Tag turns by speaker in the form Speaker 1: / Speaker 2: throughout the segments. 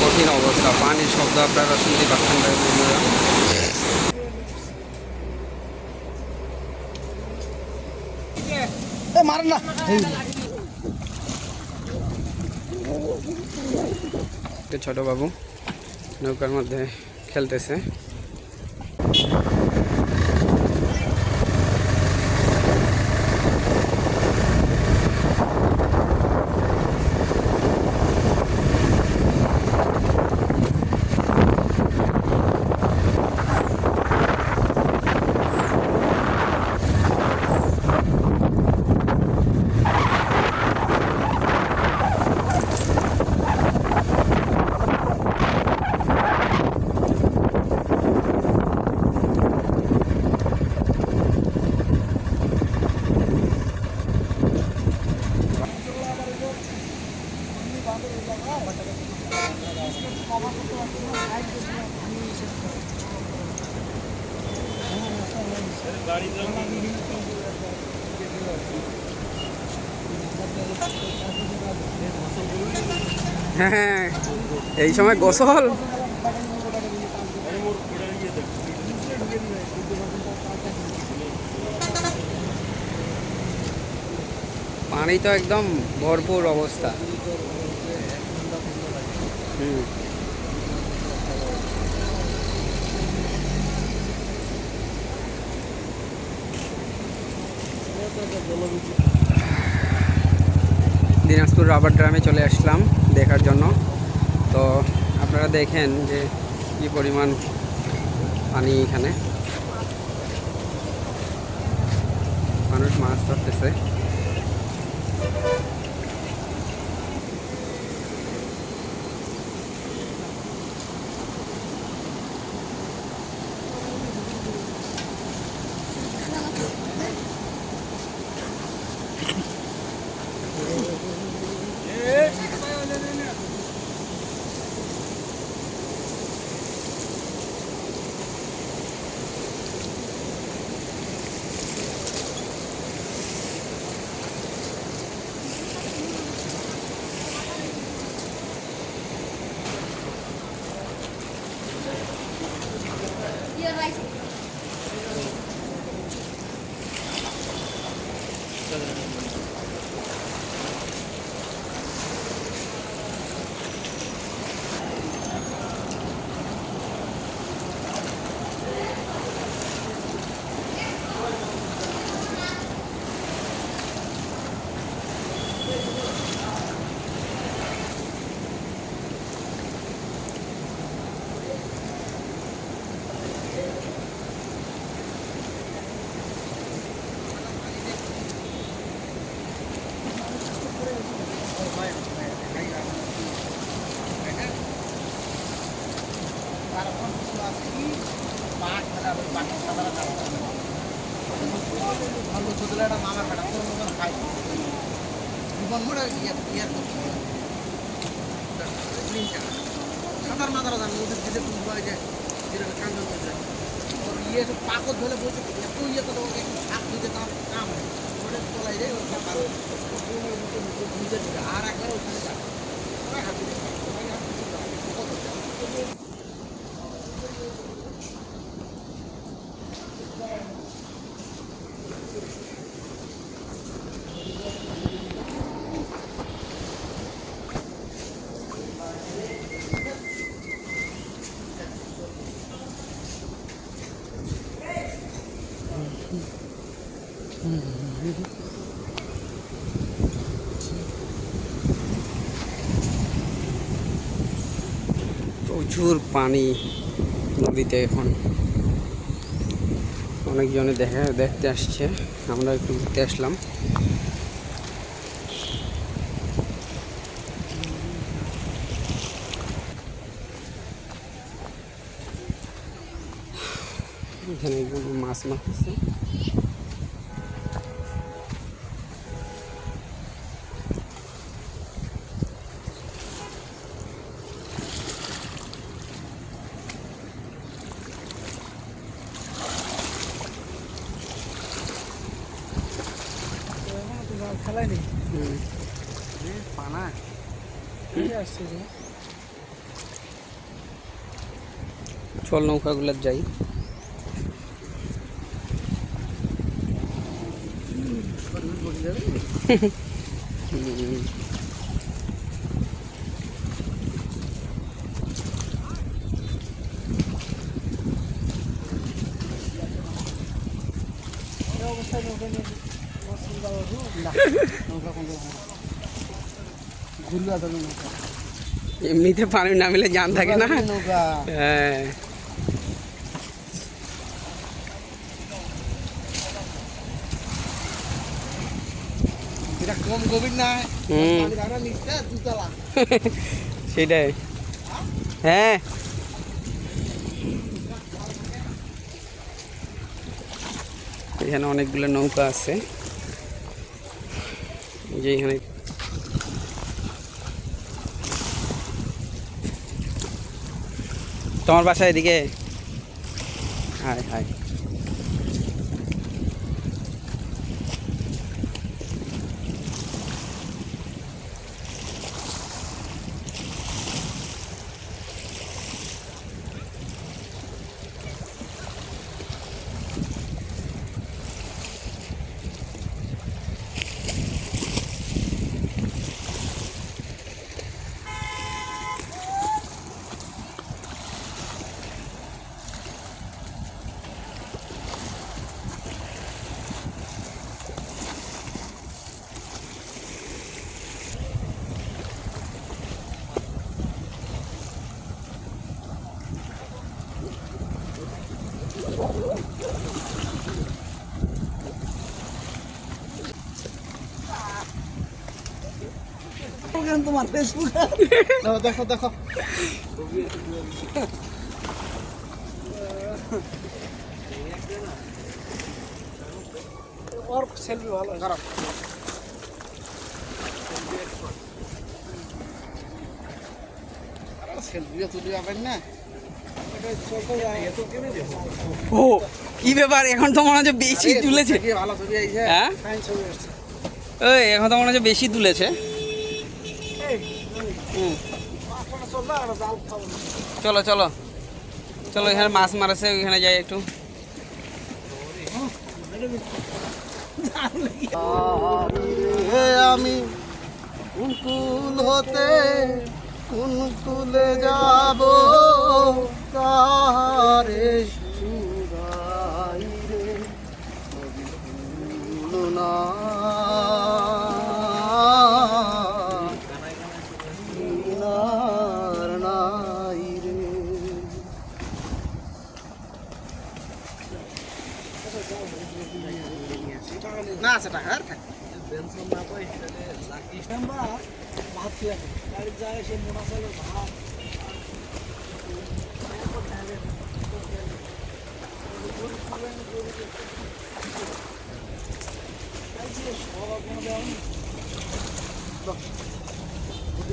Speaker 1: কঠিন অবস্থা। পানির শব্দ আপনারা শুনতে পাচ্ছেন
Speaker 2: মার না।
Speaker 1: ছোট বাবু নৌকার মধ্যে খেলতেছে। হ্যাঁ এই সময় গোসল? পানি তো একদম ভরপুর অবস্থা। দিনাজপুর রাবার ড্রামে চলে আসলাম দেখার জন্য। তো আপনারা দেখেন যে কি পরিমাণ পানি এখানে। মানুষ মাছ ধরতেছে।
Speaker 2: সাঁতার মাথার জানি ওদের দিতে তুমি পাওয়া যায় যেটা কান্দন করে ওর ইয়ে পাকত ধরে বসে এত ইয়ে করে ওকে শাক দিতে তার কাম হয় ওটা তোলাই যায় ওর আর একবার ওখানে যায় হাত দিতে
Speaker 1: প্রচুর পানি নদীতে এখন। অনেকজনে দেখা, দেখতে আসছে। আমরা একটু ঘুরতে আসলাম। এখানে মাছ মারতেছে। হুম।
Speaker 2: পানা আসছে যে
Speaker 1: চল নৌকাগুলো যাই হুম। এমনিতে পানি নামিলে জান থাকে না। হ্যাঁ।
Speaker 2: এটা কম গভীর না
Speaker 1: সেটাই। হ্যাঁ। এখানে অনেকগুলো নৌকা আছে। যে এখানে তোমার বাসা এদিকে? হাই হাই
Speaker 2: তোমার ফেসবুক দেখো দেখো। ওর সেলফি ভালো খারাপ।
Speaker 1: ও কি ব্যাপার? এখন তো মনে হচ্ছে বেশি তুলেছে।
Speaker 2: ভালো ছবি আইছে।
Speaker 1: হ্যাঁ? ওই এখন তো মনে হচ্ছে বেশি তুলেছে। চলো চলো। চলো, এখানে মাছ মারাছে, ওইখানে যাই একটু।
Speaker 2: আমি কুল হতে কোন কুলে যাব। কারে সুরাই রে? না। না আছে টাকা আর থাকে।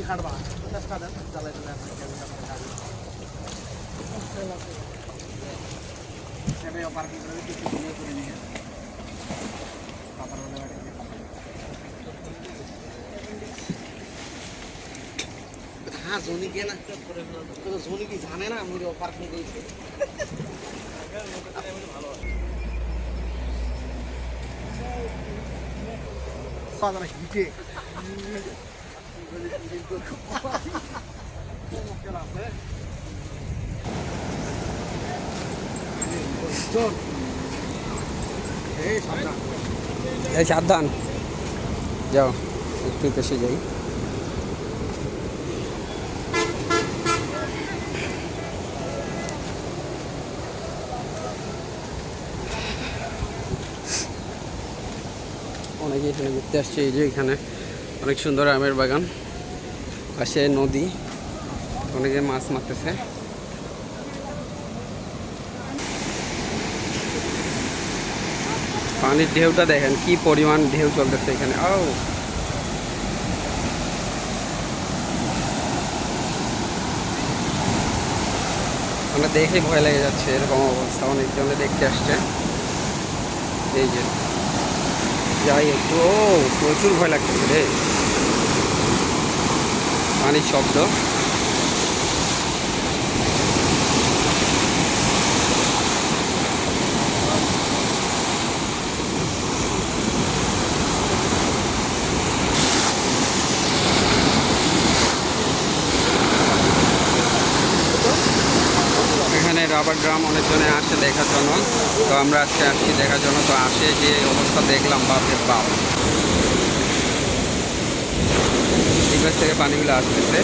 Speaker 2: খাটবা চেষ্টা দেন জ্বালাই দিলে পার্কিং করে কিছু দিনে করে নিয়ে পাতার মধ্যে বাড়ি হ্যাঁ জনি কে না তো জনি কি জানে না আমি পার্কিং করেছি সাদা হিটে এই সাবধান।
Speaker 1: যাও, একটু পেশে যাই। অনেকে এখানে ঘুরতে আসছে, এই যে এখানে অনেক সুন্দর আমের বাগান। পাশে নদী, অনেকে মাছ মারতেছে। পানির ঢেউটা দেখেন, কি পরিমাণ ঢেউ চলতেছে এখানে। ও! আমরা দেখে ভয় লেগে যাচ্ছে, এরকম অবস্থা অনেকজনে দেখতে আসছে। এই যে, যাই একটু ও, প্রচুর ভয় লাগতেছে রে। পানির শব্দ। রাবার গ্রাম অনেকজনে আসে দেখার জন্য। তো আমরা আজকে আসছি দেখার জন্য। তো আসে যে অবস্থা দেখলাম, বাপের বাপ। পাশ থেকে পানিগুলো আসতেছে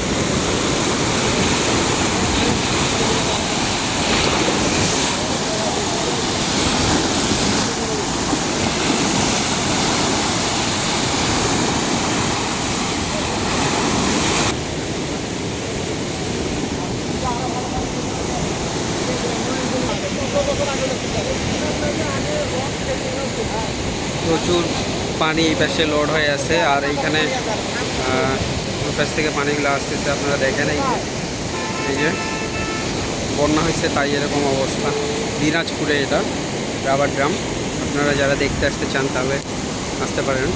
Speaker 1: প্রচুর পানি এই পাশে লোড হয়ে আছে আর এইখানে পাশ থেকে পানিগুলো আসতেছে, আপনারা দেখেন এই এই যে, বন্যা হয়েছে তাই এরকম অবস্থা। দিনাজপুরে এটা, রাবার ড্রাম আপনারা যারা দেখতে আসতে চান তাহলে আসতে পারেন।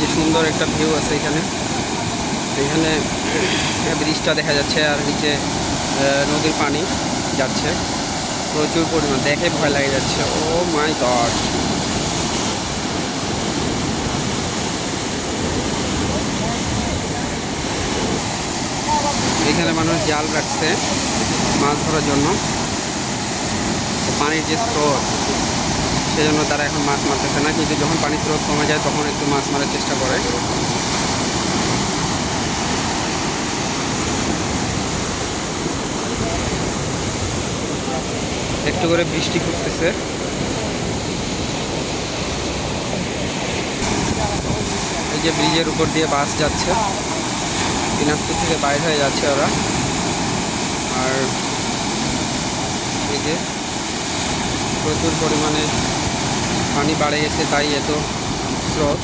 Speaker 1: যে সুন্দর একটা ভিউ আছে এখানে। এখানে ব্রিজটা দেখা যাচ্ছে আর নিচে নদীর পানি যাচ্ছে। প্রচুর পরিমাণ, দেখে ভয় লাগে যাচ্ছে। Oh my god! এখানে মানুষ জাল রাখছে মাছ ধরার জন্য। পানির যে স্রোত। সেজন্য তারা এখন মাছ মারতেছে না। কিন্তু যখন পানির স্রোত কমে যায়, তখন একটু মাছ মারার চেষ্টা করে। একটু করে বৃষ্টি করতেছে এই যে ব্রিজের উপর দিয়ে বাস যাচ্ছে। দিনাজপুর থেকে বাইরে হয়ে যাচ্ছে ওরা। আর এই যে প্রচুর পরিমাণে পানি বাড়ে গেছে, তাই এত স্রোত।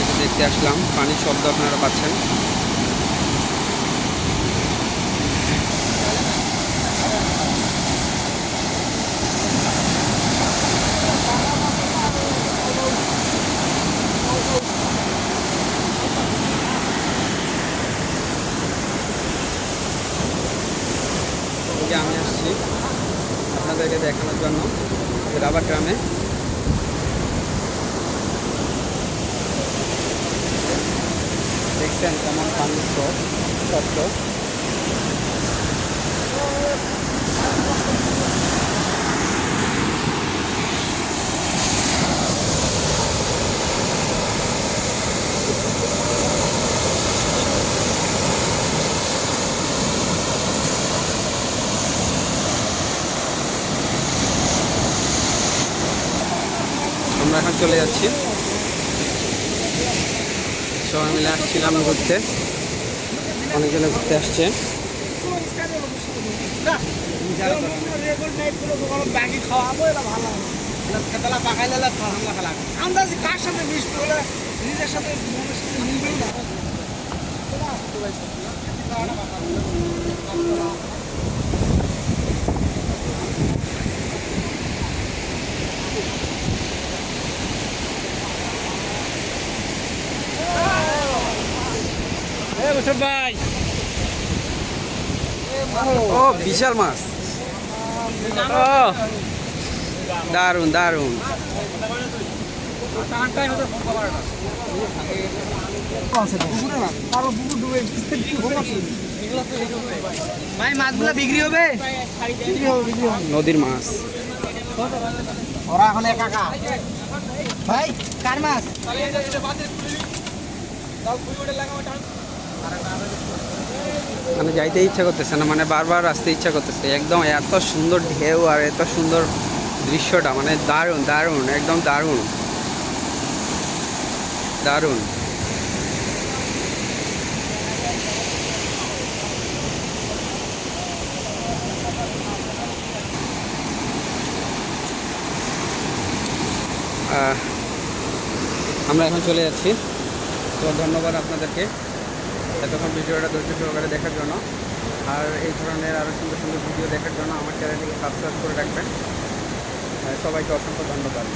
Speaker 1: একটু দেখতে আসলাম, পানির শব্দ আপনারা পাচ্ছেন। আমি আসছি আপনাদেরকে দেখানোর জন্য, রাবার ড্রামে দেখছেন কেমন পানির স্রোত আমরা এখন চলে যাচ্ছি। সবাই মিলে আসছিলাম ঘুরতে। অনেকজনে ঘুরতে আসছে।
Speaker 2: সাথে ভাই।
Speaker 1: ও বিশাল মাছ। ও দারুণ দারুণ।
Speaker 2: ভাই মাছগুলো বিক্রি হবে?
Speaker 1: নদীর মাছ।
Speaker 2: ওরা এখন ভাই কার মাছ?
Speaker 1: মানে যাইতে ইচ্ছা করতেছে না মানে বারবার আসতে ইচ্ছা করতেছে। একদম এত সুন্দর ঢেউ আর এত সুন্দর দৃশ্যটা মানে দারুণ দারুণ, একদম দারুণ। দারুণ। আমরা এখন চলে যাচ্ছি। তো ধন্যবাদ আপনাদেরকে। এতক্ষণ ভিডিওটা ধৈর্য সহকারে দেখার জন্য। আর এই ধরনের আরও সুন্দর সুন্দর ভিডিও দেখার জন্য আমার চ্যানেলটিকে সাবস্ক্রাইব করে রাখবেন। সবাইকে অসংখ্য ধন্যবাদ।